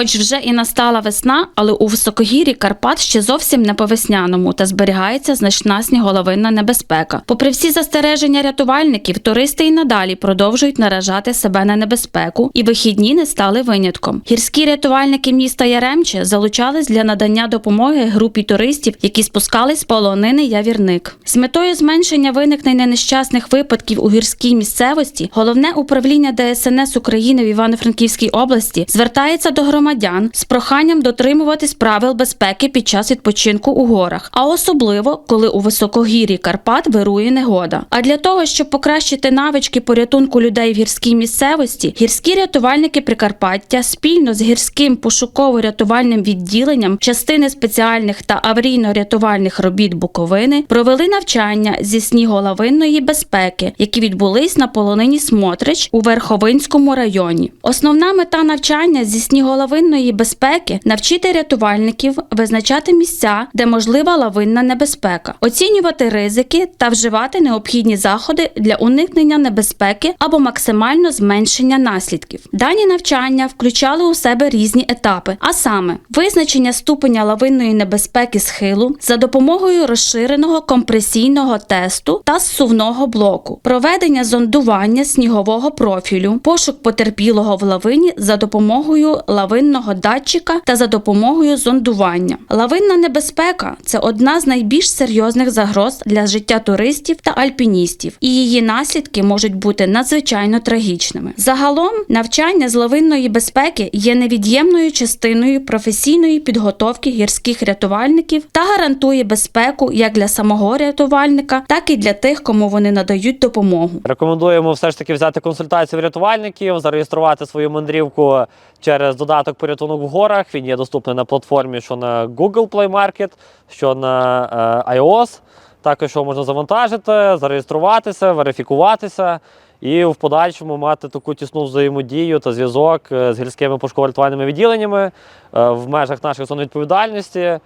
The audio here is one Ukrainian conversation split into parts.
Хоч вже і настала весна, але у високогір'ї Карпат ще зовсім не по весняному та зберігається значна сніголовинна небезпека. Попри всі застереження рятувальників, туристи і надалі продовжують наражати себе на небезпеку, і вихідні не стали винятком. Гірські рятувальники міста Яремче залучались для надання допомоги групі туристів, які спускались з полонини Явірник. З метою зменшення виникнення нещасних випадків у гірській місцевості головне управління ДСНС України в Івано-Франківській області звертається до громадян з проханням дотримуватись правил безпеки під час відпочинку у горах, а особливо коли у високогір'ї Карпат вирує негода. А для того, щоб покращити навички порятунку людей в гірській місцевості, гірські рятувальники Прикарпаття спільно з гірським пошуково-рятувальним відділенням частини спеціальних та аварійно-рятувальних робіт Буковини провели навчання зі сніголовинної безпеки, які відбулись на полонині Смотрич у Верховинському районі. Основна мета навчання зі сніголовинної безпеки навчити рятувальників визначати місця, де можлива лавинна небезпека, оцінювати ризики та вживати необхідні заходи для уникнення небезпеки або максимально зменшення наслідків. Дані навчання включали у себе різні етапи, а саме визначення ступеня лавинної небезпеки схилу за допомогою розширеного компресійного тесту та зсувного блоку, проведення зондування снігового профілю, пошук потерпілого в лавині за допомогою лавинного датчика та за допомогою зондування. Лавинна небезпека це одна з найбільш серйозних загроз для життя туристів та альпіністів, і її наслідки можуть бути надзвичайно трагічними. Загалом навчання з лавинної безпеки є невід'ємною частиною професійної підготовки гірських рятувальників та гарантує безпеку як для самого рятувальника, так і для тих, кому вони надають допомогу. Рекомендуємо все ж таки взяти консультацію рятувальників, зареєструвати свою мандрівку через додаток порятунок в горах. Він є доступний на платформі, що на Google Play Market, що на е, iOS. Також його можна завантажити, зареєструватися, верифікуватися і в подальшому мати таку тісну взаємодію та зв'язок е, з гірськими пошуково-рятувальними відділеннями е, в межах наших зон відповідальності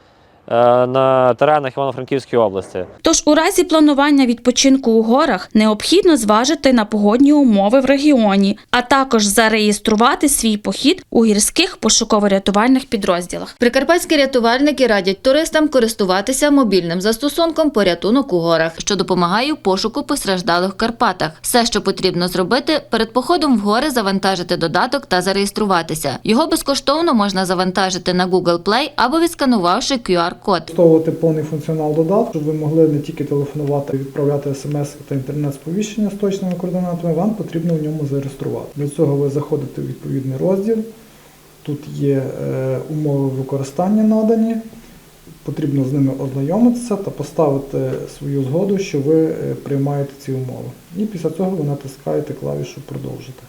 на теренах Івано-Франківської області. Тож у разі планування відпочинку у горах необхідно зважити на погодні умови в регіоні, а також зареєструвати свій похід у гірських пошуково-рятувальних підрозділах. Прикарпатські рятувальники радять туристам користуватися мобільним застосунком порятунок у горах, що допомагає у пошуку постраждалих в Карпатах. Все, що потрібно зробити, перед походом в гори завантажити додаток та зареєструватися. Його безкоштовно можна завантажити на Google Play або відсканувавши QR-код. Використовувати повний функціонал додатку, щоб ви могли не тільки телефонувати, відправляти смс та інтернет-сповіщення з точними координатами, вам потрібно в ньому зареєструвати. Для цього ви заходите в відповідний розділ. Тут є е, умови використання надані. Потрібно з ними ознайомитися та поставити свою згоду, що ви е, приймаєте ці умови. І після цього ви натискаєте клавішу Продовжити.